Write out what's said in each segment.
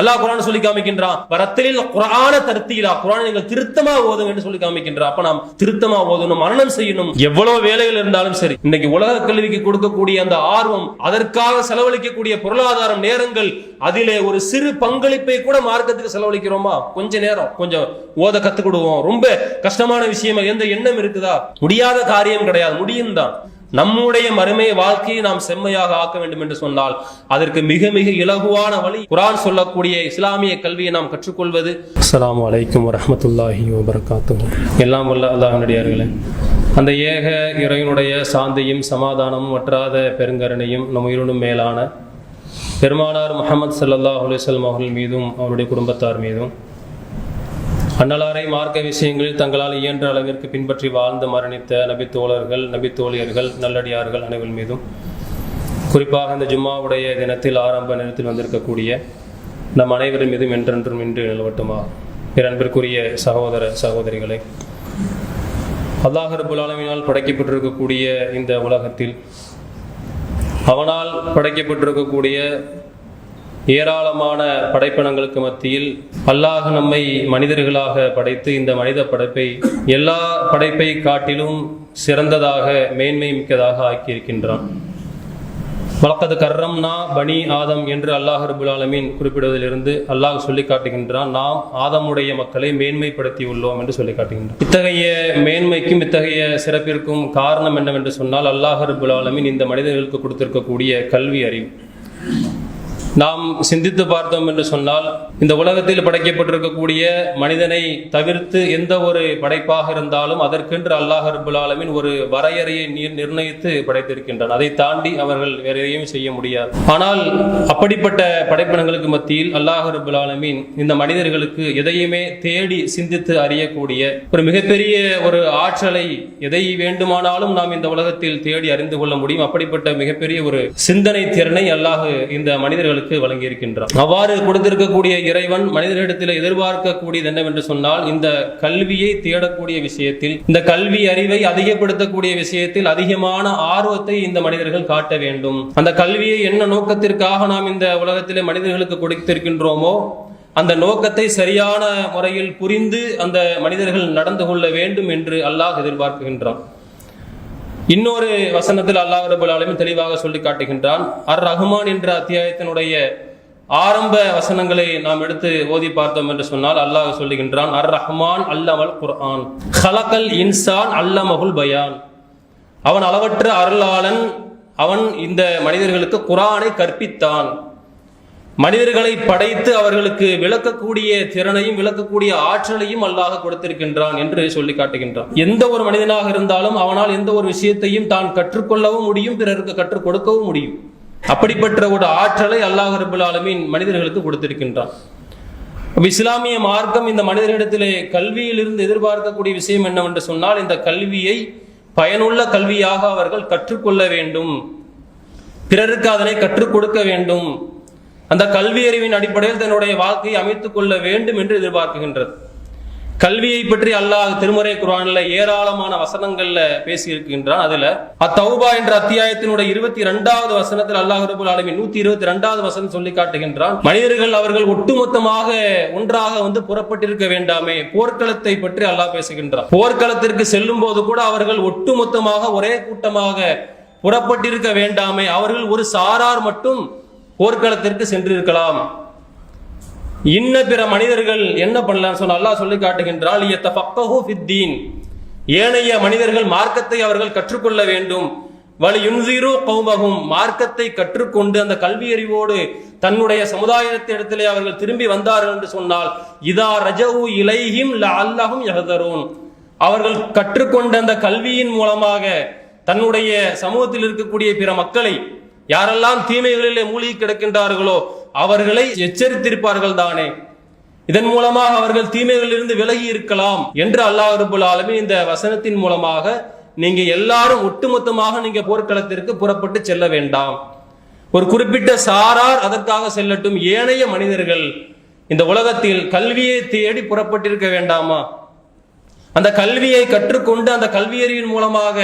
அல்லாஹ் குரான் சொல்லி காமிக்கின்றான். வரத்தலில் குரான தருத்தீலா குரான் நீங்கள் திருத்தமா ஓதுங்க என்று சொல்லி காமிக்கின்றான் அப்ப நாம் திருத்தமா ஓதணும் மரணம் செய்யணும். எவ்வளவு வேலைகள் இருந்தாலும் சரி இன்னைக்கு உலக கல்விக்கு கொடுக்கக்கூடிய அந்த ஆர்வம் அதற்காக செலவழிக்கக்கூடிய பொருளாதாரம் நேரங்கள் அதிலே ஒரு சிறு பங்களிப்பை கூட மார்க்கத்துக்கு செலவழிக்கிறோமா? கொஞ்ச நேரம் கொஞ்சம் ஓத கத்துக்கிடுவோம் ரொம்ப கஷ்டமான விஷயமா எந்த எண்ணம் இருக்குதா? முடியாத காரியம் கிடையாது. முடியும் தான் நம்முடைய மறுமை வாழ்க்கையை நாம் செம்மையாக ஆக்க வேண்டும் என்று சொன்னால் அதற்கு மிக மிக இலகுவான வழி குரான் சொல்லக்கூடிய இஸ்லாமிய கல்வியை நாம் கற்றுக்கொள்வது. அஸ்ஸலாமு அலைக்கும் வரஹ்மத்துல்லாஹி வபரகாத்துஹு. எல்லாம் வல்ல அல்லாஹ்வுடையார்களே அந்த ஏக இறைவனுடைய சாந்தியும் சமாதானமும் வற்றாத பெருங்கருணையும் நம் உயிரினும் மேலான பெருமானார் முஹம்மது ஸல்லல்லாஹு அலைஹி வஸல்லம் அவர்கள் மீதும் அவருடைய குடும்பத்தார் மீதும் அன்னலாரை மார்க்க விஷயங்களில் தங்களால் இயன்ற அளவிற்கு பின்பற்றி வாழ்ந்து மரணித்த நபித்தோழர்கள் நபித்தோழியர்கள் நல்லடியார்கள் அனைவர் மீதும் குறிப்பாக இந்த ஜும்மாவுடைய தினத்தில் ஆரம்ப நேரத்தில் வந்திருக்கக்கூடிய நம் அனைவரின் மீதும் என்றென்றும் இன்று நிலவட்டுமா? பிறன்பிற்குரிய சகோதர சகோதரிகளை அல்லாஹர் புலாலமினால் படைக்கப்பட்டிருக்கக்கூடிய இந்த உலகத்தில் அவனால் படைக்கப்பட்டிருக்கக்கூடிய ஏராளமான படைப்பினங்களுக்கு மத்தியில் அல்லாஹ் நம்மை மனிதர்களாக படைத்து இந்த மனித படைப்பை எல்லா படைப்பை காட்டிலும் சிறந்ததாக மேன்மை மிக்கதாக ஆக்கியிருக்கின்றான். வழக்கது கர்ரம்னா பனி ஆதம் என்று அல்லாஹ் ரபுல் ஆலமீன் குறிப்பிடுவதிலிருந்து அல்லாஹ் சொல்லி காட்டுகின்றான் நாம் ஆதமுடைய மக்களை மேன்மைப்படுத்தி உள்ளோம் என்று சொல்லி காட்டுகின்றான். இத்தகைய மேன்மைக்கும் இத்தகைய சிறப்பிற்கும் காரணம் என்னவென்று சொன்னால் அல்லாஹ் ரபுல் ஆலமீன் இந்த மனிதர்களுக்கு கொடுத்திருக்கக்கூடிய கல்வி அறிவு. நாம் சிந்தித்து பார்த்தோம் என்று சொன்னால் இந்த உலகத்தில் படைக்கப்பட்டிருக்கக்கூடிய மனிதனை தவிர்த்து எந்த ஒரு படைப்பாக இருந்தாலும் அதற்கென்று அல்லாஹ் ரபுல் ஒரு வரையறையை நிர்ணயித்து படைத்திருக்கின்றான். அதை தாண்டி அவர்கள் வேற எதையும் செய்ய முடியாது. ஆனால் அப்படிப்பட்ட படைப்பினங்களுக்கு மத்தியில் அல்லாஹ் ரபுல் ஆலமீன் இந்த மனிதர்களுக்கு எதையுமே தேடி சிந்தித்து அறியக்கூடிய ஒரு மிகப்பெரிய ஒரு ஆற்றலை எதை வேண்டுமானாலும் நாம் இந்த உலகத்தில் தேடி அறிந்து கொள்ள முடியும். அப்படிப்பட்ட மிகப்பெரிய ஒரு சிந்தனை திறனை அல்லாஹ் இந்த மனிதர்களுக்கு மனிதர்களுக்கு வழங்கியிருக்கின்றார் அவ்வாறு கொடுத்திருக்கக்கூடிய இறைவன் மனிதர்களிடத்தில் எதிர்பார்க்கக்கூடியது என்னவென்று சொன்னால் இந்த கல்வியை தேடக்கூடிய விஷயத்தில் இந்த கல்வி அறிவை அதிகப்படுத்தக்கூடிய விஷயத்தில் அதிகமான ஆர்வத்தை இந்த மனிதர்கள் காட்ட வேண்டும். அந்த கல்வியை என்ன நோக்கத்திற்காக நாம் இந்த உலகத்திலே மனிதர்களுக்கு கொடுத்திருக்கின்றோமோ அந்த நோக்கத்தை சரியான முறையில் புரிந்து அந்த மனிதர்கள் நடந்து கொள்ள வேண்டும் என்று அல்லாஹ் எதிர்பார்க்கின்றான். இன்னொரு வசனத்தில் அல்லாஹ் ரபுல் ஆலமின் தெளிவாக சொல்லி காட்டுகின்றான். அர் ரஹ்மான் என்ற அத்தியாயத்தினுடைய ஆரம்ப வசனங்களை நாம் எடுத்து ஓதி பார்த்தோம் என்று சொன்னால் அல்லாஹ் சொல்லுகின்றான் அர் ரஹ்மான் அல்லமல் குர்ஆன் ஹலக்கல் இன்சான் அல்லமகுல் பயான். அவன் அளவற்ற அருளாளன் அவன் இந்த மனிதர்களுக்கு குரானை கற்பித்தான். மனிதர்களை படைத்து அவர்களுக்கு விளக்கக்கூடிய திறனையும் விளக்கக்கூடிய ஆற்றலையும் அல்லாஹ் கொடுத்திருக்கின்றான் என்று சொல்லி காட்டுகின்றான். எந்த ஒரு மனிதனாக இருந்தாலும் அவனால் எந்த ஒரு விஷயத்தையும் தான் கற்றுக்கொள்ளவும் முடியும் பிறருக்கு கற்றுக் கொடுக்கவும் முடியும். அப்படிப்பட்ட ஒரு ஆற்றலை அல்லாஹ் ரபுல் மனிதர்களுக்கு கொடுத்திருக்கின்றான். இஸ்லாமிய மார்க்கம் இந்த மனிதர்களிடத்திலே கல்வியிலிருந்து எதிர்பார்க்கக்கூடிய விஷயம் என்னவென்று சொன்னால் இந்த கல்வியை பயனுள்ள கல்வியாக அவர்கள் கற்றுக்கொள்ள வேண்டும். பிறருக்கு அதனை கற்றுக் கொடுக்க வேண்டும். அந்த கல்வி அறிவின் அடிப்படையில் தன்னுடைய வாழ்க்கையை அமைத்துக் கொள்ள வேண்டும் என்று எதிர்பார்க்கின்றது. கல்வியை பற்றி அல்லாஹ் திருமறை குரான்ல ஏராளமான வசனங்கள்ல பேசி இருக்கின்றான் அதுல அத்தௌபா என்ற அத்தியாயத்தினுடைய இருபத்தி இரண்டாவது வசனத்தில் அல்லாஹ் ரபுல் ஆலமின் நூத்தி இருபத்தி இரண்டாவது வசனம் சொல்லி காட்டுகின்றான். மனிதர்கள் அவர்கள் ஒட்டுமொத்தமாக ஒன்றாக வந்து புறப்பட்டிருக்க வேண்டாமே போர்க்களத்தை பற்றி அல்லாஹ் பேசுகின்றான். போர்க்களத்திற்கு செல்லும் போது கூட அவர்கள் ஒட்டுமொத்தமாக ஒரே கூட்டமாக புறப்பட்டிருக்க வேண்டாமே அவர்கள் ஒரு சாரார் மட்டும் போர்க்களத்திற்கு சென்றிருக்கலாம். இன்ன பிற மனிதர்கள் என்ன பண்ணலாம் சொன்ன அல்லாஹ் சொல்லி காட்டுகின்றால் ஃபித்தீன் ஏனைய மனிதர்கள் மார்க்கத்தை அவர்கள் கற்றுக்கொள்ள வேண்டும். வலி யுன்சீரு கௌமகும் மார்க்கத்தை கற்றுக்கொண்டு அந்த கல்வியறிவோடு தன்னுடைய தன்னுடைய சமுதாயத்திடத்திலே அவர்கள் திரும்பி வந்தார்கள் என்று சொன்னால் இதா ரஜவு இலைஹிம் ல அல்லாஹும் யஹதரூன். அவர்கள் கற்றுக்கொண்ட அந்த கல்வியின் மூலமாக தன்னுடைய சமூகத்தில் இருக்கக்கூடிய பிற மக்களை யாரெல்லாம் தீமைகளிலே மூழ்கி கிடக்கின்றார்களோ அவர்களை எச்சரித்திருப்பார்கள் தானே. இதன் மூலமாக அவர்கள் தீமைகளிலிருந்து விலகி இருக்கலாம் என்று அல்லாஹ் ரபுல் ஆலமி இந்த வசனத்தின் மூலமாக நீங்க எல்லாரும் ஒட்டுமொத்தமாக நீங்க போர்க்களத்திற்கு புறப்பட்டு செல்ல வேண்டாம். ஒரு குறிப்பிட்ட சாரார் அதற்காக செல்லட்டும் ஏனைய மனிதர்கள் இந்த உலகத்தில் கல்வியை தேடி புறப்பட்டிருக்க வேண்டாமா? அந்த கல்வியை கற்றுக்கொண்டு அந்த கல்வியறிவின் மூலமாக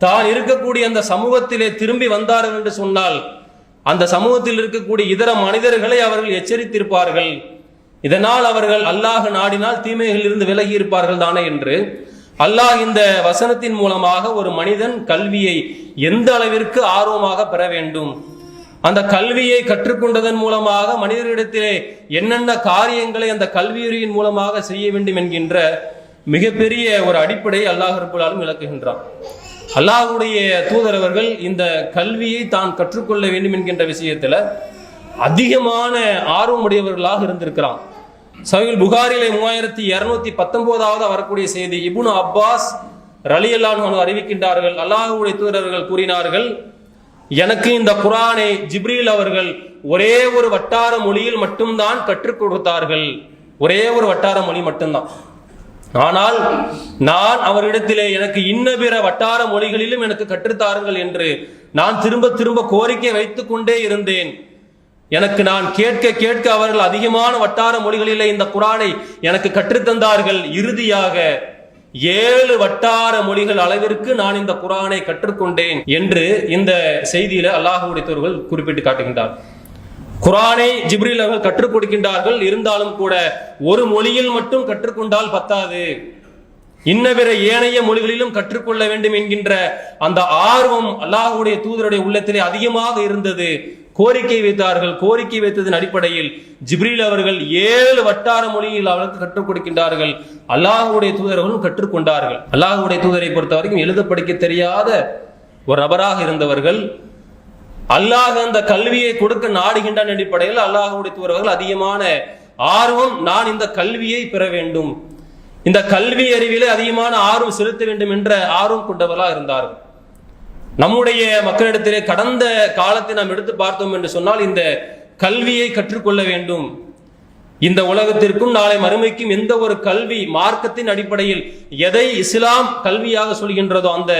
தான் இருக்கக்கூடிய அந்த சமூகத்திலே திரும்பி வந்தார்கள் என்று சொன்னால் அந்த சமூகத்தில் இருக்கக்கூடிய இதர மனிதர்களை அவர்கள் எச்சரித்திருப்பார்கள். இதனால் அவர்கள் அல்லாஹ் நாடினால் தீமைகளில் இருந்து விலகி இருப்பார்கள் தானே என்று. அல்லாஹ் இந்த வசனத்தின் மூலமாக ஒரு மனிதன் கல்வியை எந்த அளவிற்கு ஆர்வமாக பெற வேண்டும்? அந்த கல்வியை கற்றுக்கொண்டதன் மூலமாக மனிதர்களிடத்திலே என்னென்ன காரியங்களை அந்த கல்வியுறையின் மூலமாக செய்ய வேண்டும் என்கின்ற மிகப்பெரிய ஒரு அடிப்படை அல்லாஹ் ரபுல்லாலும் விளக்குகின்றான். அல்லாஹுடைய தூதரவர்கள் இந்த கல்வியை தான் கற்றுக்கொள்ள வேண்டும் என்கின்ற விஷயத்தில் அதிகமான ஆர்வமுடையவர்களாக இருந்திருக்கிறான். சவில் புகாரிலே மூவாயிரத்தி இரநூத்தி பத்தொன்பதாவது வரக்கூடிய செய்தி இபுன் அப்பாஸ் ரலியல்லான் அறிவிக்கின்றார்கள் அல்லாஹுடைய தூதரவர்கள் கூறினார்கள் எனக்கு இந்த குரானை ஜிப்ரீல் அவர்கள் ஒரே ஒரு வட்டார மொழியில் மட்டும்தான் கற்றுக் கொடுத்தார்கள். ஒரே ஒரு வட்டார மொழி மட்டும்தான். ஆனால் நான் அவரிடத்திலே எனக்கு இன்ன பிற வட்டார மொழிகளிலும் எனக்கு கற்றுத்தாருங்கள் என்று நான் திரும்ப திரும்ப கோரிக்கை வைத்துக் கொண்டே இருந்தேன். எனக்கு நான் கேட்க கேட்க அவர்கள் அதிகமான வட்டார மொழிகளிலே இந்த குரானை எனக்கு கற்றுத்தந்தார்கள். இறுதியாக ஏழு வட்டார மொழிகள் அளவிற்கு நான் இந்த குரானை கற்றுக்கொண்டேன் என்று இந்த செய்தியில அல்லாஹுடைத்தவர்கள் குறிப்பிட்டு காட்டுகின்றார். குரானை ஜிப்ரில் அவர்கள் கற்றுக் கொடுக்கின்றார்கள். இருந்தாலும் கூட ஒரு மொழியில் மட்டும் கற்றுக்கொண்டால் பத்தாது. இன்ன பிற ஏனைய மொழிகளிலும் கற்றுக்கொள்ள வேண்டும் என்கின்ற அந்த ஆர்வம் அல்லாஹுடைய தூதருடைய உள்ளத்திலே அதிகமாக இருந்தது. கோரிக்கை வைத்தார்கள். கோரிக்கை வைத்ததன் அடிப்படையில் ஜிப்ரீல் அவர்கள் ஏழு வட்டார மொழியில் அவர்களுக்கு கற்றுக் கொடுக்கின்றார்கள். அல்லாஹுடைய தூதர்களும் கற்றுக்கொண்டார்கள் அல்லாஹுடைய தூதரை பொறுத்த வரைக்கும் எழுத படிக்க தெரியாத ஒரு நபராக இருந்தவர்கள். அல்லாஹ் அந்த கல்வியை கொடுக்க நாடுகின்றான் அடிப்படையில் அல்லாஹுடைய தூரவர்கள் அதிகமான ஆர்வம் நான் இந்த கல்வியை பெற வேண்டும். இந்த கல்வி அறிவிலே அதிகமான ஆர்வம் செலுத்த வேண்டும் என்ற ஆர்வம் கொண்டவர்களாக இருந்தார்கள். நம்முடைய மக்களிடத்திலே கடந்த காலத்தை நாம் எடுத்து பார்த்தோம் என்று சொன்னால் இந்த கல்வியை கற்றுக்கொள்ள வேண்டும். இந்த உலகத்திற்கும் நாளை மறுமைக்கும் எந்த ஒரு கல்வி மார்க்கத்தின் அடிப்படையில் எதை இஸ்லாம் கல்வியாக சொல்கின்றதோ அந்த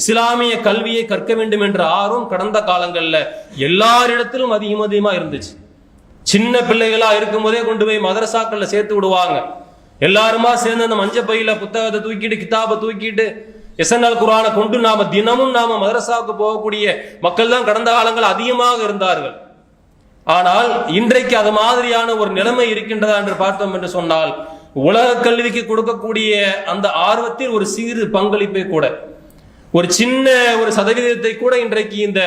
இஸ்லாமிய கல்வியை கற்க வேண்டும் என்ற ஆர்வம் கடந்த காலங்களில் எல்லாரிடத்திலும் அதிகம் அதிகமா இருந்துச்சு. சின்ன பிள்ளைகளா இருக்கும் போதே கொண்டு போய் மதரசாக்கள்ல சேர்த்து விடுவாங்க. எல்லாருமா சேர்ந்து அந்த மஞ்ச பையில புத்தகத்தை தூக்கிட்டு கிதாபை தூக்கிட்டு எஸ்என்எல் குரானை கொண்டு நாம தினமும் நாம மதரசாவுக்கு போகக்கூடிய மக்கள் தான் கடந்த காலங்கள் அதிகமாக இருந்தார்கள். ஆனால் இன்றைக்கு அது மாதிரியான ஒரு நிலைமை இருக்கின்றதா என்று பார்த்தோம் என்று சொன்னால் உலக கல்விக்கு கொடுக்கக்கூடிய அந்த ஆர்வத்தில் ஒரு சிறு பங்களிப்பை கூட ஒரு சின்ன ஒரு சதவீதத்தை கூட இன்றைக்கு இந்த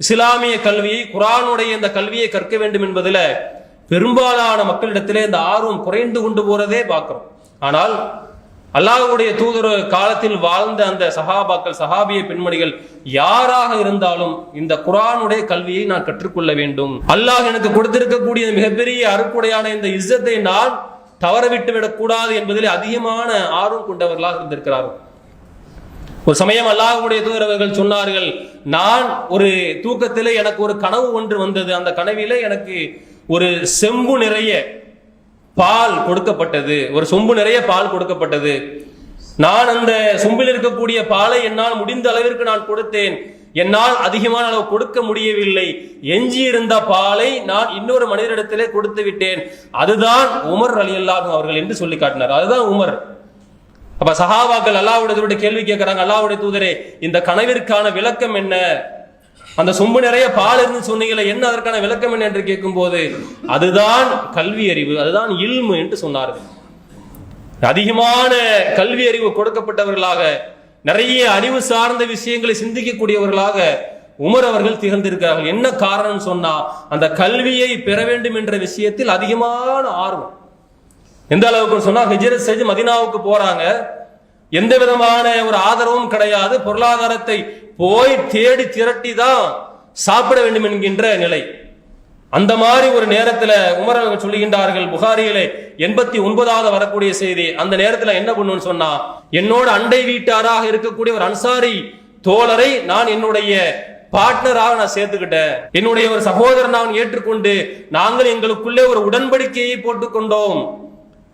இஸ்லாமிய கல்வியை குரானுடைய இந்த கல்வியை கற்க வேண்டும் என்பதில் பெரும்பாலான மக்களிடத்திலே இந்த ஆர்வம் குறைந்து கொண்டு போறதே பார்க்கிறோம் ஆனால் அல்லாஹுடைய தூதர காலத்தில் வாழ்ந்த அந்த சஹாபாக்கள் சஹாபிய பெண்மணிகள் யாராக இருந்தாலும் இந்த குரானுடைய கல்வியை நான் கற்றுக்கொள்ள வேண்டும். அல்லாஹ் எனக்கு கொடுத்திருக்கக்கூடிய மிகப்பெரிய அருக்குடையான இந்த இஸ்ஸத்தை நான் தவறவிட்டு விடக்கூடாது என்பதில் அதிகமான ஆர்வம் கொண்டவர்களாக இருந்திருக்கிறார்கள். ஒரு சமயம் அல்லாஹ்வுடைய தூதரவர்கள் சொன்னார்கள் நான் ஒரு தூக்கத்திலே எனக்கு ஒரு கனவு ஒன்று வந்தது. அந்த கனவிலே எனக்கு ஒரு செம்பு நிறைய பால் கொடுக்கப்பட்டது. ஒரு சொம்பு நிறைய பால் கொடுக்கப்பட்டது. நான் அந்த சொம்பில் இருக்கக்கூடிய பாலை என்னால் முடிந்த அளவிற்கு நான் கொடுத்தேன். என்னால் அதிகமான அளவு கொடுக்க முடியவில்லை. எஞ்சி இருந்த பாலை நான் இன்னொரு மனிதரிடத்திலே கொடுத்து விட்டேன். அதுதான் உமர் அலி அல்லாஹும் அவர்கள் என்று சொல்லி காட்டினார். அதுதான் உமர். அப்ப சஹாபாக்கள் அல்லாவுடைய கேள்வி கேட்கிறாங்க. அல்லாவுடைய தூதரே இந்த கனவிற்கான விளக்கம் என்ன? அந்த சொம்பு நிறைய பால் இருந்து சொன்னீங்களே என்ன அதற்கான விளக்கம் என்ன என்று கேட்கும்போது அதுதான் கல்வி அறிவு அதுதான் இல்மு என்று சொன்னார்கள். அதிகமான கல்வி அறிவு கொடுக்கப்பட்டவர்களாக நிறைய அறிவு சார்ந்த விஷயங்களை சிந்திக்கக்கூடியவர்களாக உமர் அவர்கள் திகழ்ந்திருக்கிறார்கள். என்ன காரணம் சொன்னா அந்த கல்வியை பெற வேண்டும் என்ற விஷயத்தில் அதிகமான ஆர்வம். எந்த அளவுக்கு சொன்னா ஹிஜரத் செஞ்சு மதினாவுக்கு போறாங்க. எந்த விதமான ஒரு ஆதரவும் கிடையாது. பொருளாதாரத்தை போய் தேடி திரட்டி தான் சாப்பிட வேண்டும் என்கின்ற நிலை. அந்த மாதிரி ஒரு நேரத்தில் உமர் அவர்கள் சொல்லுகின்றார்கள் புகாரியிலே எண்பத்தி ஒன்பதாவது வரக்கூடிய செய்தி. அந்த நேரத்தில் என்ன பண்ணுன்னு சொன்னா என்னோட அண்டை வீட்டாராக இருக்கக்கூடிய ஒரு அன்சாரி தோழரை நான் என்னுடைய பார்ட்னராக நான் சேர்த்துக்கிட்டேன். என்னுடைய ஒரு சகோதரன் நான் ஏற்றுக்கொண்டு நாங்கள் எங்களுக்குள்ளே ஒரு உடன்படிக்கையை போட்டுக்கொண்டோம்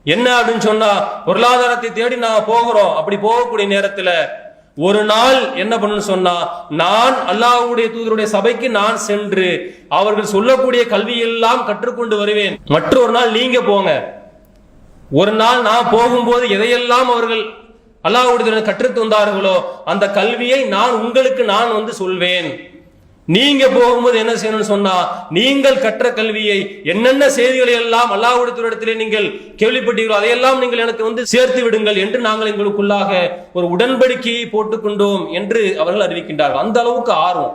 என்ன அப்படின்னு சொன்னா பொருளாதாரத்தை தேடி நான் போகிறோம். அப்படி போகக்கூடிய நேரத்துல ஒரு நாள் என்ன பண்ணு சொன்னா நான் அல்லாஹுடைய தூதருடைய சபைக்கு நான் சென்று அவர்கள் சொல்லக்கூடிய கல்வியெல்லாம் கற்றுக்கொண்டு வருவேன். மற்றொரு நாள் நீங்க போங்க. ஒரு நாள் நான் போகும்போது எதையெல்லாம் அவர்கள் அல்லாஹுடைய தூதர் கற்றுத் தந்தார்களோ அந்த கல்வியை நான் உங்களுக்கு நான் வந்து சொல்வேன். நீங்க போகும்போது என்ன செய்யணும்னு சொன்னா நீங்கள் கற்ற கல்வியை என்னென்ன செய்திகளை எல்லாம் அல்லாஹ்வுடைய நீங்கள் கேள்விப்பட்டீர்களோ அதையெல்லாம் நீங்கள் எனக்கு வந்து சேர்த்து விடுங்கள் என்று நாங்கள் எங்களுக்குள்ளாக ஒரு உடன்படிக்கையை போட்டுக்கொண்டோம் என்று அவர்கள் அறிவிக்கின்றார்கள். அந்த அளவுக்கு ஆர்வம்.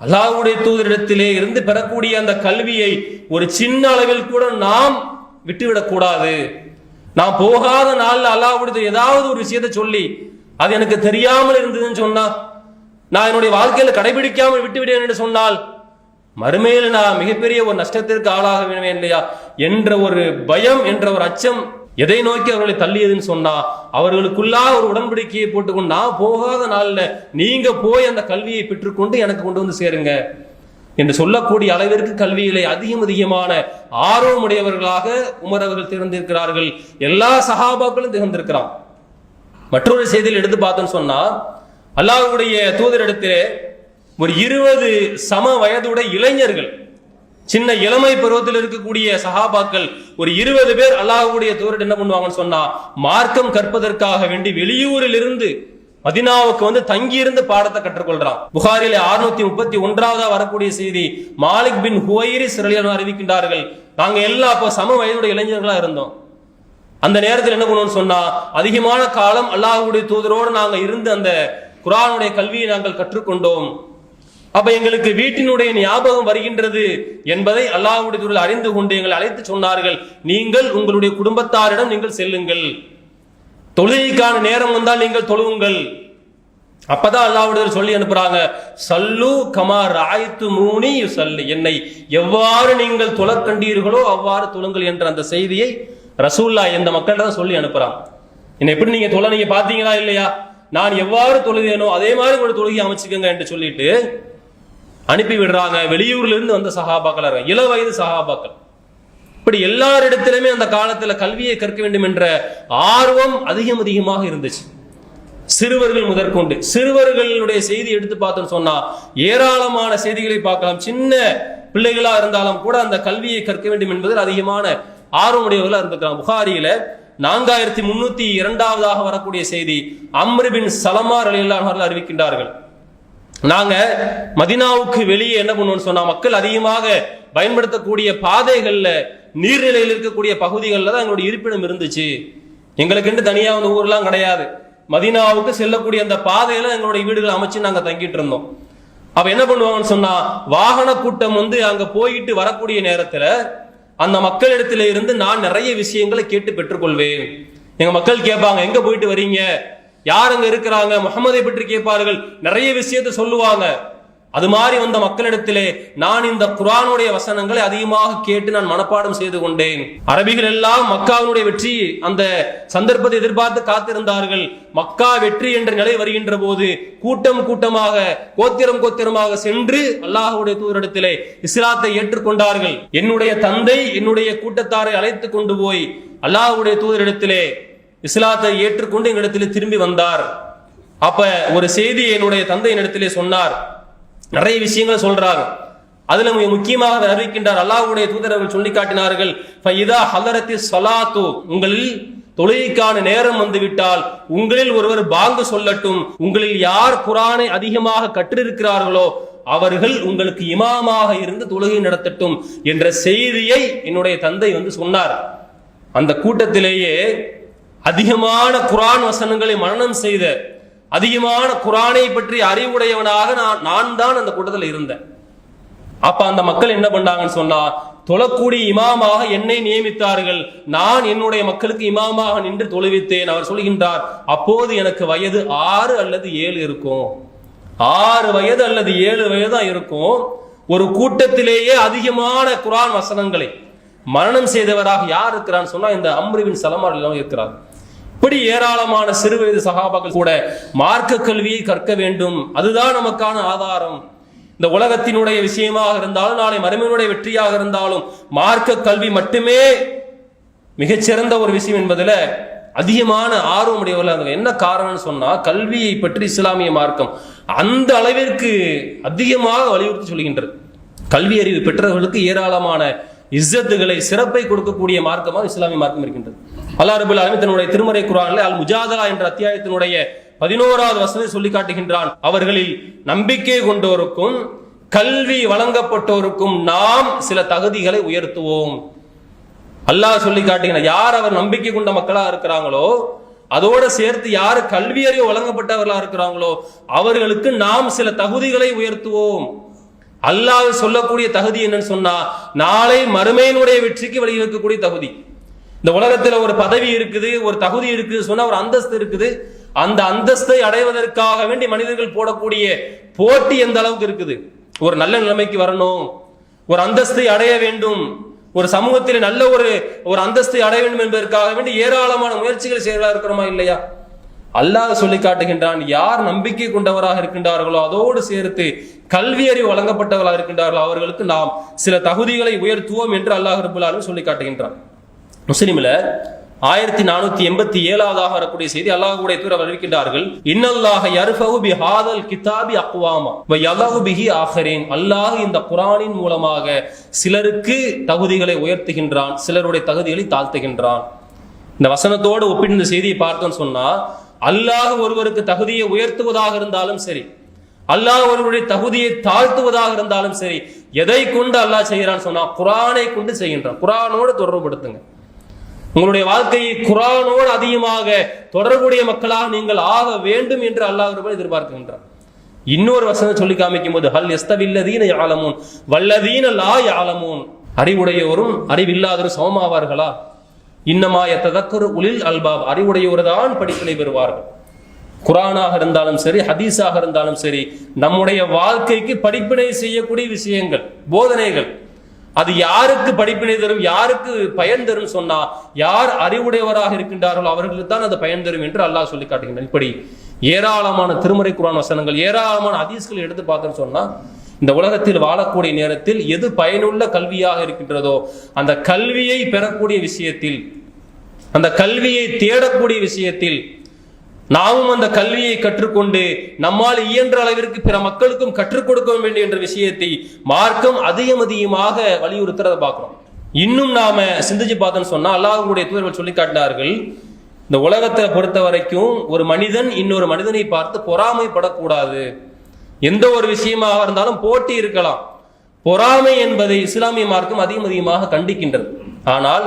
அல்லாவுடைய தூதரிடத்திலே இருந்து பெறக்கூடிய அந்த கல்வியை ஒரு சின்ன அளவில் கூட நாம் விட்டுவிடக்கூடாது நான் போகாத நாளில் அல்லாவுடைய ஏதாவது ஒரு விஷயத்தை சொல்லி அது எனக்கு தெரியாமல் இருந்ததுன்னு சொன்னா நான் என்னுடைய வாழ்க்கையில் கடைபிடிக்காமல் விட்டுவிட்டேன் என்று சொன்னால் மறுமையில் நான் மிகப்பெரிய ஒரு நஷ்டத்திற்கு ஆளாக வேணுமே இல்லையா? என்ற ஒரு பயம் என்ற ஒரு அச்சம் எதை நோக்கி அவர்களை தள்ளியதுன்னு சொன்னா அவர்களுக்குள்ளா ஒரு உடன்படிக்கையை போட்டுக்கொண்டு நான் போகாத நாள்ல நீங்க போய் அந்த கல்வியை பெற்றுக்கொண்டு எனக்கு கொண்டு வந்து சேருங்க என்று சொல்லக்கூடிய அளவிற்கு கல்வியிலே அதிகம் அதிகமான ஆர்வமுடையவர்களாக உமர் அவர்கள் திறந்திருக்கிறார்கள் எல்லா சகாபாக்களும் திகழ்ந்திருக்கிறான். மற்றொரு செய்தியில் எடுத்து பார்த்தோம்னு சொன்னா அல்லாஹுடைய தூதரிடத்திலே ஒரு இருபது சம வயதுடைய இளைஞர்கள் சின்ன இளமை பருவத்தில் இருக்கக்கூடிய சஹாபாக்கள் ஒரு இருபது பேர் அல்லாஹுடைய தூதர் என்ன பண்ணுவாங்கன்னு சொன்னா மார்க்கம் கற்பதற்காக வேண்டி வெளியூரில் இருந்து மதினாவுக்கு வந்து தங்கி இருந்து பாடத்தை கற்றுக்கொள்றான். புகாரில அறுநூத்தி முப்பத்தி ஒன்றாவதா வரக்கூடிய செய்தி மாலிக் பின் ஹுவைரி சிறலியான அறிவிக்கின்றார்கள் நாங்க எல்லா அப்போ சம வயதுடைய இளைஞர்களா இருந்தோம். அந்த நேரத்தில் என்ன பண்ணுவோம்னு சொன்னா அதிகமான காலம் அல்லாஹுடைய தூதரோடு நாங்க இருந்து அந்த குரானுடைய கல்வியை நாங்கள் கற்றுக்கொண்டோம். அப்ப எங்களுக்கு வீட்டினுடைய ஞாபகம் வருகின்றது என்பதை அல்லாஹுடைய அறிந்து கொண்டு எங்களை அழைத்து சொன்னார்கள். நீங்கள் உங்களுடைய குடும்பத்தாரிடம் நீங்கள் செல்லுங்கள். தொழுகைக்கான நேரம் வந்தால் நீங்கள் தொழுவுங்கள். அப்பதான் அல்லாவுடைய சொல்லி அனுப்புறாங்க சல்லு கமா ராய்த்து மூனி சல்லு என்னை எவ்வாறு நீங்கள் தொழக் கண்டீர்களோ அவ்வாறு தொழுங்கள் என்ற அந்த செய்தியை ரசூல்லா எந்த மக்கள்கிட்ட சொல்லி அனுப்புறான். என்ன எப்படி நீங்க தொலை நீங்க பாத்தீங்களா இல்லையா? நான் எவ்வாறு தொழுதேனோ அதே மாதிரி ஒரு தொழுகை அமைச்சுக்கங்க என்று சொல்லிட்டு அனுப்பி விடுறாங்க. வெளியூர்ல இருந்து வந்த சகாபாக்கள் இருக்காங்க இள வயது சகாபாக்கள். இப்படி எல்லாரிடத்திலுமே அந்த காலத்துல கல்வியை கற்க வேண்டும் என்ற ஆர்வம் அதிகம் அதிகமாக இருந்துச்சு. சிறுவர்கள் முதற்கொண்டு. சிறுவர்களுடைய செய்தி எடுத்து பார்த்தோம்னு சொன்னா ஏராளமான செய்திகளை பார்க்கலாம். சின்ன பிள்ளைகளா இருந்தாலும் கூட அந்த கல்வியை கற்க வேண்டும் என்பதில் அதிகமான ஆர்வமுடையவர்களா இருந்திருக்கலாம். புகாரியில நான்காயிரத்தி முன்னூத்தி இரண்டாவதாக வரக்கூடிய செய்தி அம்ருபின் சலமார் அலியல்லார்கள் அறிவிக்கின்றார்கள். நாங்க மதினாவுக்கு வெளியே என்ன பண்ணுவோம்னு சொன்னா மக்கள் அதிகமாக பயன்படுத்தக்கூடிய பாதைகள்ல நீர்நிலையில் இருக்கக்கூடிய பகுதிகளில் தான் எங்களுடைய இருப்பிடம் இருந்துச்சு. எங்களுக்குன்னு தனியா வந்து ஊர்லாம் கிடையாது. மதினாவுக்கு செல்லக்கூடிய அந்த பாதையில எங்களுடைய வீடுகளை அமைச்சு நாங்க தங்கிட்டு இருந்தோம். அப்ப என்ன பண்ணுவாங்கன்னு சொன்னா வாகன கூட்டம் வந்து அங்க போயிட்டு வரக்கூடிய நேரத்துல அந்த மக்களிடத்தில இருந்து நான் நிறைய விஷயங்களை கேட்டு பெற்றுக்கொள்வேன். எங்க மக்கள் கேட்பாங்க எங்க போயிட்டு வரீங்க? யார் அங்க இருக்கிறாங்க? முகமதை பற்றி கேட்பார்கள். நிறைய விஷயத்தை சொல்லுவாங்க. அது மாதிரி வந்த மக்களிடத்திலே நான் இந்த குரானுடைய வசனங்களை அதிகமாக கேட்டு நான் மனப்பாடம் செய்து கொண்டேன். அரபிகள் எல்லாம் மக்காவினுடைய வெற்றி அந்த சந்தர்ப்பத்தை எதிர்பார்த்து காத்திருந்தார்கள். மக்கா வெற்றி என்ற நிலை வருகின்ற போது கூட்டம் கூட்டமாக கோத்திரம் கோத்திரமாக சென்று அல்லாஹுடைய தூதரிடத்திலே இஸ்லாத்தை ஏற்றுக்கொண்டார்கள். என்னுடைய தந்தை என்னுடைய கூட்டத்தாரை அழைத்து கொண்டு போய் அல்லாஹுடைய தூதரிடத்திலே இஸ்லாத்தை ஏற்றுக்கொண்டு எங்களிடத்திலே திரும்பி வந்தார். அப்ப ஒரு செய்தி என்னுடைய தந்தை என்னிடத்திலே சொன்னார். நிறைய விஷயங்கள் சொல்றார். அதுல முக்கியமாக அறிவிக்கின்றார். அல்லாஹுடைய தூதரவர்கள் சொல்லி காட்டினார்கள் ஃபைதா ஹலரத்தி ஸலாத்து. உங்களில் தொழுகைக்கான நேரம் வந்துவிட்டால் உங்களில் ஒருவர் பாங்கு சொல்லட்டும். உங்களில் யார் குரானை அதிகமாக கற்றிருக்கிறார்களோ அவர்கள் உங்களுக்கு இமாமாக இருந்து தொழுகை நடத்தட்டும் என்ற செய்தியை என்னுடைய தந்தை வந்து சொன்னார். அந்த கூட்டத்திலேயே அதிகமான குரான் வசனங்களை மனனம் செய்த அதிகமான குரானை பற்றி அறிவுடையவனாக நான் நான் தான் அந்த கூட்டத்தில் இருந்தேன். அப்ப அந்த மக்கள் என்ன பண்ணாங்கன்னு சொன்னா தொழக்கூடிய இமாமாக என்னை நியமித்தார்கள். நான் என்னுடைய மக்களுக்கு இமாமாக நின்று தொழுவித்தேன். அவர் சொல்கின்றார் அப்போது எனக்கு வயது ஆறு அல்லது ஏழு இருக்கும். ஆறு வயது அல்லது ஏழு வயதா இருக்கும். ஒரு கூட்டத்திலேயே அதிகமான குரான் வசனங்களை மரணம் செய்தவராக யார் இருக்கிறான்னு சொன்னா இந்த அம்ருவின் சலமார் இருக்கிறார். இப்படி ஏராளமான சிறு வயது சகாபாக்கள் கூட மார்க்க கல்வியை கற்க வேண்டும். அதுதான் நமக்கான ஆதாரம். இந்த உலகத்தினுடைய விஷயமாக இருந்தாலும் நாளை மறுமையினுடைய வெற்றியாக இருந்தாலும் மார்க்க கல்வி மட்டுமே மிகச்சிறந்த ஒரு விஷயம் என்பதில் அதிகமான ஆர்வம் உடையவர்கள் என்ன காரணம்னு சொன்னா கல்வியை பற்றி இஸ்லாமிய மார்க்கம் அந்த அளவிற்கு அதிகமாக வலியுறுத்தி சொல்கின்றது. கல்வி அறிவு பெற்றவர்களுக்கு ஏராளமான இஸ்ஸத்துகளை சிறப்பை கொடுக்கக்கூடிய மார்க்கமாக இஸ்லாமிய மார்க்கம் இருக்கின்றது. அல்லா ரபுல் ஆலமீன் தன்னுடைய திருமறை குரானில் அல் முஜாதலா என்ற அத்தியாயத்தினுடைய பதினோராவது வசதி சொல்லி காட்டுகின்றான் அவர்களில் நம்பிக்கை கொண்டோருக்கும் கல்வி வழங்கப்பட்டோருக்கும் நாம் சில தகுதிகளை உயர்த்துவோம். அல்லாஹ் சொல்லி காட்டுகிறார் யார் அவர் நம்பிக்கை கொண்ட மக்களா இருக்கிறாங்களோ அதோட சேர்த்து யார் கல்வி அறிவு வழங்கப்பட்டவர்களா இருக்கிறாங்களோ அவர்களுக்கு நாம் சில தகுதிகளை உயர்த்துவோம். அல்லாஹ் சொல்லக்கூடிய தகுதி என்னன்னு சொன்னா நாளை மறுமையினுடைய வெற்றிக்கு வழிவகுக்கக்கூடிய தகுதி. இந்த உலகத்துல ஒரு பதவி இருக்குது ஒரு தகுதி இருக்குது சொன்ன ஒரு அந்தஸ்து இருக்குது. அந்த அந்தஸ்தை அடைவதற்காக வேண்டி மனிதர்கள் போடக்கூடிய போட்டி எந்த அளவுக்கு இருக்குது? ஒரு நல்ல நிலைமைக்கு வரணும். ஒரு அந்தஸ்தை அடைய வேண்டும். ஒரு சமூகத்தில் நல்ல ஒரு ஒரு அந்தஸ்தை அடைய வேண்டும் என்பதற்காக வேண்டி ஏராளமான முயற்சிகள் செய்கிறதா இருக்கிறோமா இல்லையா? அல்லாஹ் சொல்லி காட்டுகின்றான் யார் நம்பிக்கை கொண்டவராக இருக்கின்றார்களோ அதோடு சேர்த்து கல்வி அறிவு வழங்கப்பட்டவர்களாக இருக்கின்றார்களோ அவர்களுக்கு நாம் சில தகுதிகளை உயர்த்துவோம் என்று அல்லாஹ் ரபுல்லாலும் சொல்லி காட்டுகின்றான். முஸ்லீமில் ஆயிரத்தி நானூத்தி எண்பத்தி ஏழாவதாக வரக்கூடிய செய்தி அல்லாஹுடைய தூர அறிவிக்கின்றார்கள். இன்னல்லாஹ யர்ஃபவு பி ஹாதல் கிதாபி அக்வாமா வ யலஹு பிஹி ஆஹரீன். அல்லாஹ் இந்த குரானின் மூலமாக சிலருக்கு தகுதிகளை உயர்த்துகின்றான் சிலருடைய தகுதிகளை தாழ்த்துகின்றான். இந்த வசனத்தோடு ஒப்பிட்டு இந்த செய்தியை பார்த்தோம்னு சொன்னா அல்லாஹ் ஒருவருக்கு தகுதியை உயர்த்துவதாக இருந்தாலும் சரி அல்லாஹ் ஒருவருடைய தகுதியை தாழ்த்துவதாக இருந்தாலும் சரி எதை கொண்டு அல்லாஹ் செய்கிறான்னு சொன்னா குரானை கொண்டு செய்கின்றான். குரானோடு தொடர்புபடுத்துங்க. உங்களுடைய வாழ்க்கையை குரானோடு அதிகமாக தொடர்புடைய மக்களாக நீங்கள் ஆக வேண்டும் என்று அல்லாஹ் எதிர்பார்க்கின்றார். இன்னொரு வசனம் சொல்லி காமிக்கும் போது ஹல் எஸ்தவில்லதீன யாழமூன் வல்லதீன லா யாலமூன் அறிவுடையோரும் அறிவில்லாதோரும் சமமாவார்களா? இன்னமா எத்ததக்கரு உளில் அல்பாப். அறிவுடையோர் தான் படிப்பினை பெறுவார்கள். குரானாக இருந்தாலும் சரி ஹதீஸாக இருந்தாலும் சரி நம்முடைய வாழ்க்கைக்கு படிப்பினை செய்யக்கூடிய விஷயங்கள் போதனைகள் அது யாருக்கு படிப்பினை தரும் யாருக்கு பயன் தரும் சொன்னா யார் அறிவுடையவராக இருக்கின்றார்களோ அவர்களுக்கு தான் அது பயன் தரும் என்று அல்லாஹ் சொல்லி காட்டுகின்றான். இப்படி ஏராளமான திருமறை குரான் வசனங்கள் ஏராளமான ஹதீஸ்கள் எடுத்து பார்த்தோம்னு சொன்னா இந்த உலகத்தில் வாழக்கூடிய நேரத்தில் எது பயனுள்ள கல்வியாக இருக்கின்றதோ அந்த கல்வியை பெறக்கூடிய விஷயத்தில் அந்த கல்வியை தேடக்கூடிய விஷயத்தில் நாமும் அந்த கல்வியை கற்றுக்கொண்டு நம்மால் இயன்ற அளவிற்கு பிற மக்களுக்கும் கற்றுக் கொடுக்க வேண்டும் என்ற விஷயத்தை மார்க்கம் அதிகம் அதிகமாக வலியுறுத்துறத பார்க்கிறோம். இன்னும் நாம சிந்திச்சு பார்த்தோம்னு சொன்னா அல்லாஹுடைய தூதர்கள் சொல்லி காட்டினார்கள் இந்த உலகத்தை பொறுத்த வரைக்கும் ஒரு மனிதன் இன்னொரு மனிதனை பார்த்து பொறாமைப்படக்கூடாது. எந்த ஒரு விஷயமாக இருந்தாலும் போட்டி இருக்கலாம். பொறாமை என்பதை இஸ்லாமிய மார்க்கம் அதிகம் அதிகமாக கண்டிக்கின்றது. ஆனால்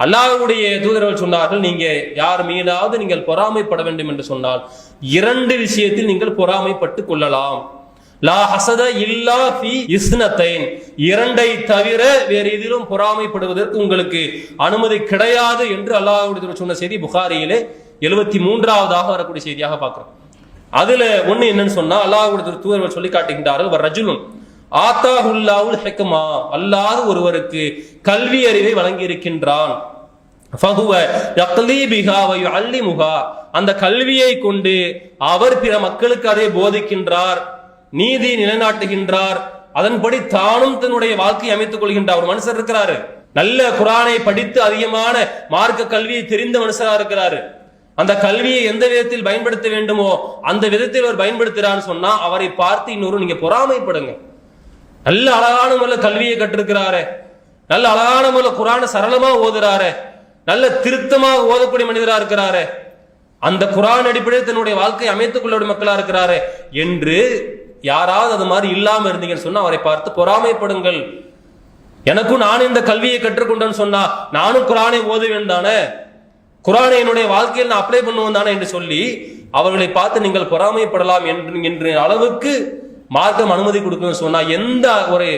அல்லாஹுடைய தூதர்கள் சொன்னார்கள் நீங்க யார் மீதாவது நீங்கள் பொறாமைப்பட வேண்டும் என்று சொன்னால் இரண்டு விஷயத்தில் நீங்கள் பொறாமைப்பட்டு கொள்ளலாம். லா ஹசத இல்லா ஃபி இஸ்னத்தைன். இரண்டை தவிர வேறு எதிலும் பொறாமைப்படுவதற்கு உங்களுக்கு அனுமதி கிடையாது என்று அல்லாஹுடைய சொன்ன செய்தி புகாரியிலே எழுபத்தி மூன்றாவதாக வரக்கூடிய செய்தியாக பார்க்கிறோம். அதுல ஒண்ணு என்னன்னு சொன்னா அல்லாஹுடைய தூதர்கள் சொல்லி காட்டுகின்றார்கள் "வ ரஜுலுன் ஆத்தாஹுல்லாவுல் ஹெக்குமா அல்லாத ஒருவருக்கு கல்வி அறிவை வழங்கி இருக்கின்றான் அந்த கல்வியை கொண்டு அவர் பிற மக்களுக்கு அதை போதிக்கின்றார் நீதி நிலைநாட்டுகின்றார். அதன்படி தானும் தன்னுடைய வாழ்க்கையை அமைத்துக் கொள்கின்றார். ஒரு மனுஷர் இருக்கிறாரு. நல்ல குரானை படித்து அதிகமான மார்க்க கல்வியை தெரிந்த மனுஷரா இருக்கிறாரு. அந்த கல்வியை எந்த விதத்தில் பயன்படுத்த வேண்டுமோ அந்த விதத்தில் அவர் பயன்படுத்துறான்னு சொன்னா அவரை பார்த்து இன்னொரு நீங்க பொறாமைப்படுங்க. நல்ல அழகான முறையில் கல்வியை கற்றிருக்கிறாரு. நல்ல அழகான முறையில் குரானை சரளமா ஓதுறாரு. நல்ல திருத்தமாக ஓதக்கூடிய மனிதராக இருக்கிறாரு. அந்த குரான் அடிப்படையில் தன்னுடைய வாழ்க்கையை அமைத்துக் கொள்ளக்கூடிய மக்களா இருக்கிறாரு என்று யாராவது அது மாதிரி இல்லாம இருந்தீங்கன்னு சொன்னா அவரை பார்த்து பொறாமைப்படுங்கள். எனக்கும் நானும் இந்த கல்வியை கற்றுக்கொண்டேன்னு சொன்னா நானும் குரானை ஓதுவேன் தானே குரானை என்னுடைய வாழ்க்கையில் நான் அப்ளை பண்ணுவேன் தானே என்று சொல்லி அவர்களை பார்த்து நீங்கள் பொறாமைப்படலாம் என்று என்ற அளவுக்கு மார்க்கம் அனுமதி கொடுக்கணும்னு சொன்னா எந்த ஒரு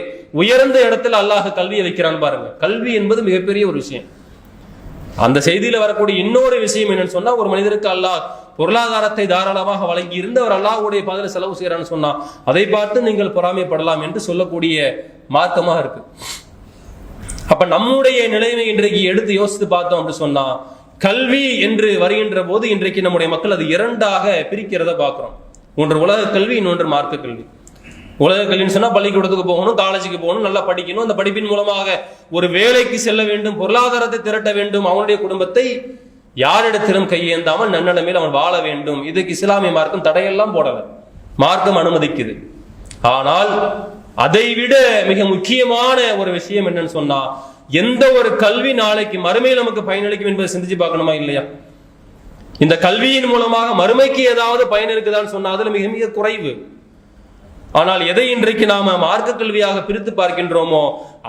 உயர்ந்த இடத்துல அல்லாஹ் கல்வியை வைக்கிறான்னு பாருங்க. கல்வி என்பது மிகப்பெரிய ஒரு விஷயம். அந்த செய்தியில வரக்கூடிய இன்னொரு விஷயம் என்னன்னு சொன்னா ஒரு மனிதருக்கு அல்லாஹ் பொருளாதாரத்தை தாராளமாக வழங்கி இருந்து அவர் அல்லாஹ்வுடைய பாதையில செலவு செய்யறான்னு சொன்னா அதை பார்த்து நீங்கள் பொறாமைப்படலாம் என்று சொல்லக்கூடிய மார்க்கமாக இருக்கு. அப்ப நம்முடைய நிலைமை இன்றைக்கு எடுத்து யோசித்து பார்த்தோம் அப்படின்னு சொன்னா கல்வி என்று வருகின்ற போது இன்றைக்கு நம்முடைய மக்கள் அது இரண்டாக பிரிக்கிறத பார்க்கிறோம். ஒன்று உலக கல்வி இன்னொன்று மார்க்க கல்வி. உலக கல்வின்னு சொன்னா பள்ளிக்கூடத்துக்கு போகணும் காலேஜுக்கு போகணும் நல்லா படிக்கணும். அந்த படிப்பின் மூலமாக ஒரு வேலைக்கு செல்ல வேண்டும் பொருளாதாரத்தை திரட்ட வேண்டும். அவனுடைய குடும்பத்தை யாரிடத்திலும் கையேந்தாமல் நன்னடமையில் அவன் வாழ வேண்டும். இதுக்கு இஸ்லாமிய மார்க்கம் தடையெல்லாம் போடல. மார்க்கம் அனுமதிக்குது. ஆனால் அதை விட மிக முக்கியமான ஒரு விஷயம் என்னன்னு சொன்னா எந்த ஒரு கல்வி நாளைக்கு மறுமையில் நமக்கு பயனளிக்கும் என்பதை சிந்திச்சு பார்க்கணுமா இல்லையா? இந்த கல்வியின் மூலமாக மறுமைக்கு ஏதாவது பயன் இருக்குதான்னு சொன்னா அதுல மிக மிக குறைவு. ஆனால் எதை இன்றைக்கு நாம மார்க்க கல்வியாக பிரித்து பார்க்கின்றோமோ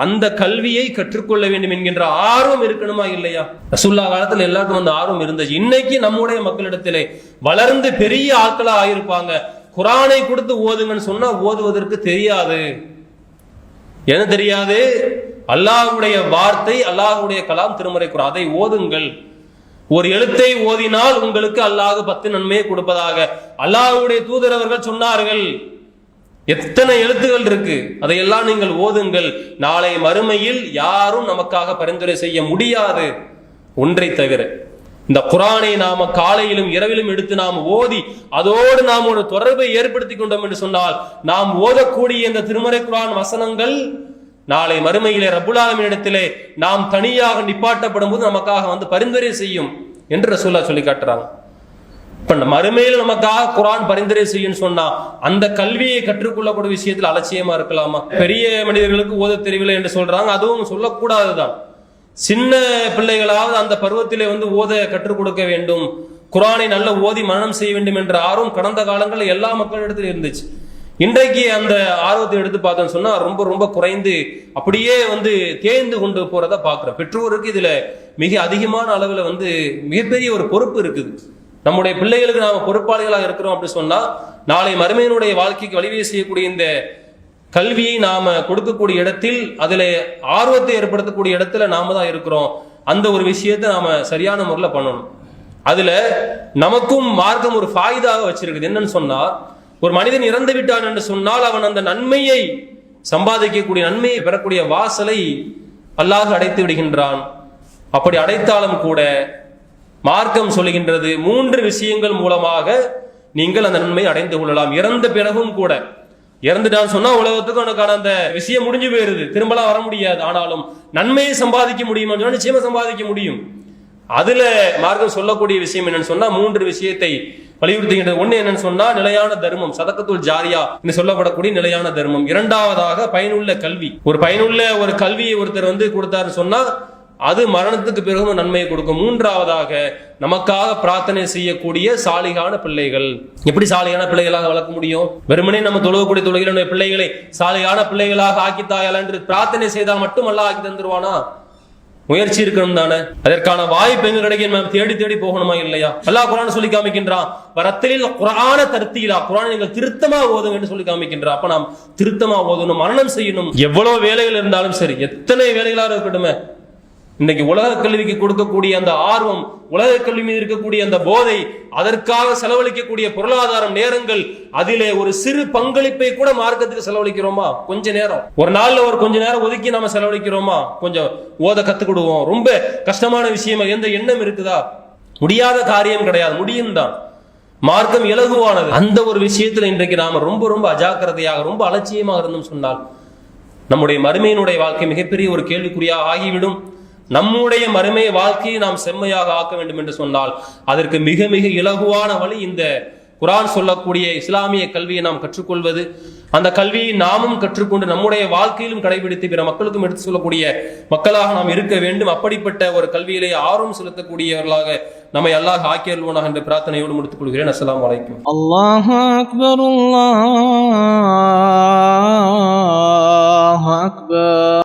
அந்த கல்வியை கற்றுக்கொள்ள வேண்டும் என்கின்ற ஆர்வம் இருக்கணுமா இல்லையா? ரசுல்லா காலத்துல எல்லாருக்கும் அந்த ஆர்வம் இருந்துச்சு. இன்னைக்கு நம்முடைய மக்களிடத்திலே வளர்ந்து பெரிய ஆட்களா ஆயிருப்பாங்க. குரானை கொடுத்து ஓதுங்கன்னு சொன்னா ஓதுவதற்கு தெரியாது. என்ன தெரியாது? அல்லாஹுடைய வார்த்தை அல்லாஹுடைய கலாம் திருமறை குரான். அதை ஓதுங்கள். ஒரு எழுத்தை ஓதினால் உங்களுக்கு அல்லாஹ் பத்து நன்மையை கொடுப்பதாக. அல்லாஹுடைய தூதரவர்கள் சொன்னார்கள். எத்தனை எழுத்துகள் இருக்கு? அதையெல்லாம் நீங்கள் ஓதுங்கள். நாளை மறுமையில் யாரும் நமக்காக பரிந்துரை செய்ய முடியாது. ஒன்றை தவிர இந்த குரானை நாம காலையிலும் இரவிலும் எடுத்து நாம் ஓதி அதோடு நாம் ஒரு தொடர்பை ஏற்படுத்தி கொண்டோம் என்று சொன்னால் நாம் ஓதக்கூடிய இந்த திருமறை குரான் வசனங்கள் நாளை மறுமையிலே ரபுலாலமின் இடத்திலே நாம் தனியாக நிப்பாட்டப்படும் போது நமக்காக வந்து பரிந்துரை செய்யும் என்று ரசூல்லா சொல்லி காட்டுறாங்க. இப்ப நம்ம மறுமையில் நமக்காக குரான் பரிந்துரை செய்யும் சொன்னா அந்த கல்வியை கற்றுக்கொள்ளக்கூடிய விஷயத்தில் அலட்சியமா இருக்கலாமா? பெரிய மனிதர்களுக்கு ஓத தெரியவில்லை என்று சொல்றாங்க. அதுவும் சொல்லக்கூடாதுதான். சின்ன பிள்ளைகளாவது அந்த பருவத்திலே வந்து ஓத கற்றுக் கொடுக்க வேண்டும். குரானை நல்ல ஓதி மரணம் செய்ய வேண்டும் என்ற ஆர்வம் கடந்த காலங்களில் எல்லா மக்களிடத்திலும் இருந்துச்சு. இன்றைக்கு அந்த ஆர்வத்தை எடுத்து பார்த்தோம்னு சொன்னா ரொம்ப ரொம்ப குறைந்து அப்படியே வந்து தேய்ந்து கொண்டு போறத பாக்குறோம் பெற்றோருக்கு இதுல மிக அதிகமான அளவுல வந்து மிகப்பெரிய ஒரு பொறுப்பு இருக்குது. நம்முடைய பிள்ளைகளுக்கு நாம பொறுப்பாளிகளாக இருக்கிறோம் அப்படின்னு சொன்னா நாளை மருமையினுடைய வாழ்க்கைக்கு வழிவகை செய்யக்கூடிய இந்த கல்வியை நாம கொடுக்கக்கூடிய இடத்தில் அதுல ஆர்வத்தை ஏற்படுத்தக்கூடிய இடத்துல நாம தான் இருக்கிறோம். அந்த ஒரு விஷயத்தை நாம சரியான முறையில் பண்ணணும். அதுல நமக்கும் மார்க்கம் ஒரு ஃபாய்தாக வச்சிருக்குது. என்னன்னு சொன்னா ஒரு மனிதன் இறந்து விட்டான் என்று சொன்னால் அவன் அந்த நன்மையை சம்பாதிக்கக்கூடிய நன்மையை பெறக்கூடிய வாசலை அல்லாஹ் அடைத்து விடுகின்றான். அப்படி அடைத்தாலும் கூட மார்க்கம் சொல்லுகின்றது. மூன்று விஷயங்கள் மூலமாக நீங்கள் அந்த நன்மை அடைந்து கொள்ளலாம். இறந்த பிறகும் கூட. இறந்துட்டான்னு சொன்னா உலகத்துக்கு உனக்கான அந்த விஷயம் முடிஞ்சு போயிருது. திரும்பலாம் வர முடியாது. ஆனாலும் நன்மையை சம்பாதிக்க முடியுமா சொன்னா நிச்சயமா சம்பாதிக்க முடியும். அதுல மார்க்கம் சொல்லக்கூடிய விஷயம் என்னன்னு சொன்னா மூன்று விஷயத்தை வலியுறுத்துகின்றது. ஒண்ணு என்னன்னு சொன்னா நிலையான தர்மம் சதக்கத்துள் ஜாரியா என்று சொல்லப்படக்கூடிய நிலையான தர்மம். இரண்டாவதாக பயனுள்ள கல்வி. ஒரு பயனுள்ள ஒரு கல்வியை ஒருத்தர் வந்து கொடுத்தாருன்னு சொன்னா அது மரணத்துக்கு பிறகும் நன்மையை கொடுக்கும். மூன்றாவதாக நமக்காக பிரார்த்தனை செய்யக்கூடிய சாலிகான பிள்ளைகள். எப்படி சாலிகான பிள்ளைகளாக வளர்க்க முடியும்? வெறுமனே நம்ம தொழுகக்கூடிய தொழுகிற நம்ம பிள்ளைகளை சாலிகான பிள்ளைகளாக ஆக்கித்தாயலா என்று பிரார்த்தனை செய்தால் மட்டும் அல்ல ஆக்கி தந்துருவானா? முயற்சி இருக்கணும் தானே. அதற்கான வாய்ப்பு எங்க கிடைக்கும்? நாம் தேடி தேடி போகணுமா இல்லையா? அல்லாஹ் குரான் சொல்லி காமிக்கின்றான். வரத்தில் குரான தருத்தீலா. குரான் நீங்கள் திருத்தமா ஓதுங்க என்று சொல்லி காமிக்கின்றான் அப்ப நாம் திருத்தமா ஓதணும் மரணம் செய்யணும். எவ்வளவு வேலைகள் இருந்தாலும் சரி எத்தனை வேலைகளாக இருக்கட்டுமே. இன்னைக்கு உலக கல்விக்கு கொடுக்கக்கூடிய அந்த ஆர்வம் உலக கல்வி மீது இருக்கக்கூடிய அந்த போதை அதற்காக செலவழிக்கக்கூடிய பொருளாதாரம் நேரங்கள் அதிலே ஒரு சிறு பங்களிப்பை கூட மார்க்கத்துக்கு செலவழிக்கிறோமா? கொஞ்ச நேரம். ஒரு நாள்ல ஒரு கொஞ்ச நேரம் ஒதுக்கி நாம செலவழிக்கிறோமா? கொஞ்சம் ஓத கத்துக்கிடுவோம். ரொம்ப கஷ்டமான விஷயமா எந்த எண்ணம் இருக்குதா? முடியாத காரியம் கிடையாது. முடியும் தான். மார்க்கம் இலகுவானது. அந்த ஒரு விஷயத்துல இன்றைக்கு நாம ரொம்ப ரொம்ப அஜாக்கிரதையாக ரொம்ப அலட்சியமாக இருந்தோம் சொன்னால் நம்முடைய மருமையினுடைய வாழ்க்கை மிகப்பெரிய ஒரு கேள்விக்குறியாக ஆகிவிடும். நம்முடைய மறுமை வாழ்க்கையை நாம் செம்மையாக ஆக்க வேண்டும் என்று சொன்னால் அதற்கு மிக மிக இலகுவான வழி இந்த குரான் சொல்லக்கூடிய இஸ்லாமிய கல்வியை நாம் கற்றுக்கொள்வது. அந்த கல்வியை நாமும் கற்றுக்கொண்டு நம்முடைய வாழ்க்கையிலும் கடைபிடித்து பிற மக்களுக்கும் எடுத்து சொல்லக்கூடிய மக்களாக நாம் இருக்க வேண்டும். அப்படிப்பட்ட ஒரு கல்வியிலே ஆர்வம் செலுத்தக்கூடியவர்களாக நம்மை அல்லாஹ் ஆக்கியல்வோனாக என்று பிரார்த்தனையோடு முடித்துக் கொள்கிறேன். அஸ்லாம் வலைக்கும் அல்லாஹ் அக்பர் அல்லாஹ் அக்பர்.